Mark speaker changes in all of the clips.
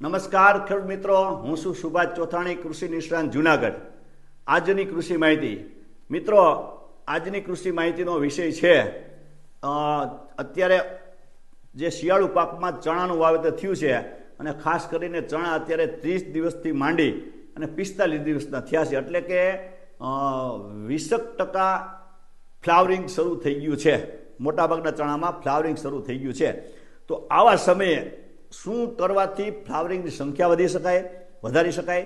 Speaker 1: નમસ્કાર ખેડૂત મિત્રો, હું છું સુભાષ ચોથાણી, કૃષિ નિષ્ણાંત, જુનાગઢ. આજની કૃષિ માહિતી. મિત્રો, આજની કૃષિ માહિતીનો વિષય છે અત્યારે જે શિયાળુ પાકમાં ચણાનું વાવેતર થયું છે, અને ખાસ કરીને ચણા અત્યારે ત્રીસ દિવસથી માંડી અને પિસ્તાલીસ દિવસના થયા છે, એટલે કે વીસક ટકા ફ્લાવરિંગ શરૂ થઈ ગયું છે. મોટાભાગના ચણામાં ફ્લાવરિંગ શરૂ થઈ ગયું છે. તો આવા સમયે શું કરવાથી ફ્લાવરિંગની સંખ્યા વધી શકાય, વધારી શકાય?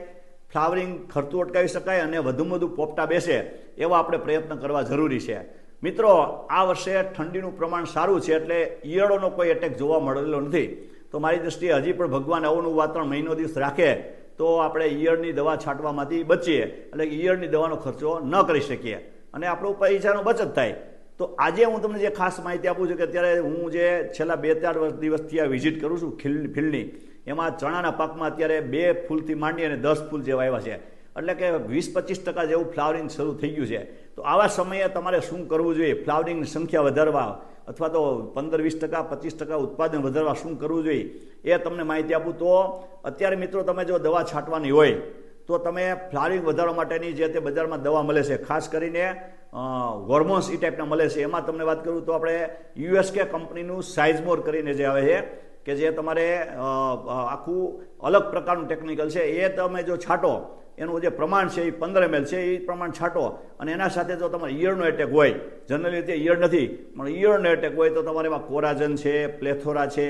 Speaker 1: ફ્લાવરિંગ ખર્ચું અટકાવી શકાય અને વધુમાં વધુ પોપટા બેસે એવા આપણે પ્રયત્ન કરવા જરૂરી છે. મિત્રો, આ વર્ષે ઠંડીનું પ્રમાણ સારું છે એટલે ઈયળોનો કોઈ એટેક જોવા મળેલો નથી. તો મારી દ્રષ્ટિએ હજી પણ ભગવાન અવનું વાતાવરણ મહિનો દિવસ રાખે તો આપણે ઈયળની દવા છાંટવામાંથી બચીએ. એટલે ઈયળની દવાનો ખર્ચો ન કરી શકીએ. અને આપણો પૈસાનો બચત થાય. તો આજે હું તમને જે ખાસ માહિતી આપું છું કે અત્યારે હું જે છેલ્લા બે ચાર દિવસથી આ વિઝિટ કરું છું ફિલ્ડની, એમાં ચણાના પાકમાં અત્યારે બે ફૂલથી માંડી અને દસ ફૂલ જેવા આવ્યા છે. એટલે કે વીસ પચીસ ટકા જેવું ફ્લાવરિંગ શરૂ થઈ ગયું છે. તો આવા સમયે તમારે શું કરવું જોઈએ? ફ્લાવરિંગની સંખ્યા વધારવા અથવા તો પંદર વીસ ટકા, પચીસ ટકા ઉત્પાદન વધારવા શું કરવું જોઈએ? એ તમને માહિતી આપું. તો અત્યારે મિત્રો તમે જો દવા છાંટવાની હોય, તો તમે ફ્લાવરિંગ વધારવા માટેની જે તે બજારમાં દવા મળે છે, ખાસ કરીને હોર્મોન્સ એ ટાઈપના મળે છે. એમાં તમને વાત કરું તો આપણે યુએસકે કંપનીનું સાઇઝમોર કરીને જે આવે છે, કે જે તમારે આખું અલગ પ્રકારનું ટેકનિકલ છે. એ તમે જો છાંટો, એનું જે પ્રમાણ છે એ પંદર એમએલ છે, એ પ્રમાણ છાંટો અને એના સાથે જો તમારે ઈયળનો એટેક હોય જનરલી રીતે ઈયળ નથી, પણ ઈયળનો એટેક હોય તો તમારે એમાં કોરાજન છે પ્લેથોરા છે,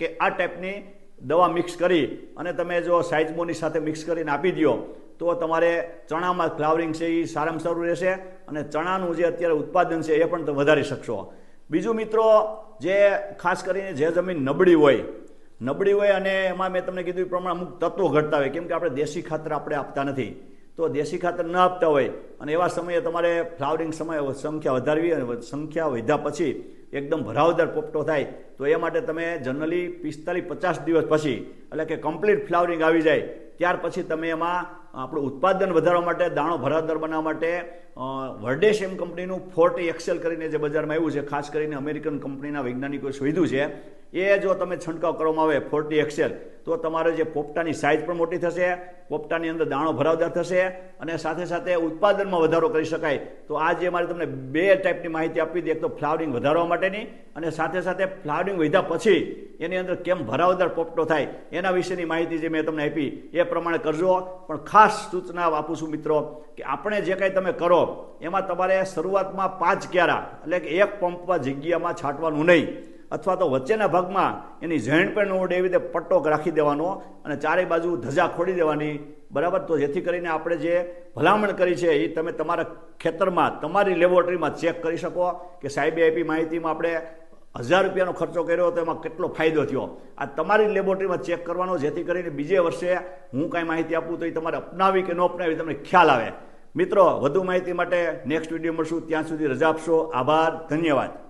Speaker 1: કે આ ટાઈપની દવા મિક્સ કરી અને તમે જો સાઇઝમોની સાથે મિક્સ કરીને આપી દો તો તમારે ચણામાં ફ્લાવરિંગ છે એ સારામાં સારું રહેશે અને ચણાનું જે અત્યારે ઉત્પાદન છે એ પણ તમે વધારી શકશો. બીજું મિત્રો, જે ખાસ કરીને જે જમીન નબળી હોય નબળી હોય અને એમાં મેં તમને કીધું એ પ્રમાણે અમુક તત્વો ઘટતા હોય, કેમ કે આપણે દેશી ખાતર આપણે આપતા નથી. તો દેશી ખાતર ન આપતા હોય અને એવા સમયે તમારે ફ્લાવરિંગ સમય સંખ્યા વધારવી અને સંખ્યા વધ્યા પછી એકદમ ભરાવદાર પોપટો થાય, તો એ માટે તમે જનરલી પિસ્તાલીસ પચાસ દિવસ પછી, એટલે કે કમ્પ્લીટ ફ્લાવરિંગ આવી જાય, ત્યાર પછી તમે એમાં આપણું ઉત્પાદન વધારવા માટે, દાણો ભરાદર બનાવવા માટે વર્ડેશ એમ કંપનીનું ફોર્ટી એક્સેલ કરીને જે બજારમાં આવ્યું છે, ખાસ કરીને અમેરિકન કંપનીના વૈજ્ઞાનિકોએ શોધ્યું છે એ જો તમે છંટકાવ કરવામાં આવે ફોર્ટી એક્સેલ, તો તમારે જે પોપટાની સાઇઝ પણ મોટી થશે, પોપટાની અંદર દાણો ભરાવદાર થશે અને સાથે સાથે ઉત્પાદનમાં વધારો કરી શકાય. તો આ જે મારે તમને બે ટાઈપની માહિતી આપી હતી એક તો ફ્લાવરિંગ વધારવા માટેની અને સાથે સાથે ફ્લાવરિંગ વધ્યા પછી એની અંદર કેમ ભરાવદાર પોપટો થાય એના વિશેની માહિતી જે મેં તમને આપી, એ પ્રમાણે કરજો. પણ ખાસ સૂચના આપું છું મિત્રો કે આપણે જે કાંઈ તમે કરો, એમાં તમારે શરૂઆતમાં પાંચ ક્યારા, એટલે કે એક પંપમાં જગ્યામાં છાંટવાનું નહીં. અથવા તો વચ્ચેના ભાગમાં એની ઝેણ પણ ઉડે એવી રીતે પટ્ટો રાખી દેવાનો અને ચારે બાજુ ધજા ખોડી દેવાની. બરાબર? તો જેથી કરીને આપણે જે ભલામણ કરી છે એ તમે તમારા ખેતરમાં, તમારી લેબોરેટરીમાં ચેક કરી શકો કે સાહેબે આપી માહિતીમાં આપણે હજાર રૂપિયાનો ખર્ચો કર્યો તો એમાં કેટલો ફાયદો થયો. આ તમારી લેબોરેટરીમાં ચેક કરવાનો, જેથી કરીને બીજે વર્ષે હું કાંઈ માહિતી આપું તો એ તમારે અપનાવી કે ન અપનાવી તમને ખ્યાલ આવે. મિત્રો, વધુ માહિતી માટે નેક્સ્ટ વીડિયો મળશું. ત્યાં સુધી રજા આપશો. આભાર. ધન્યવાદ.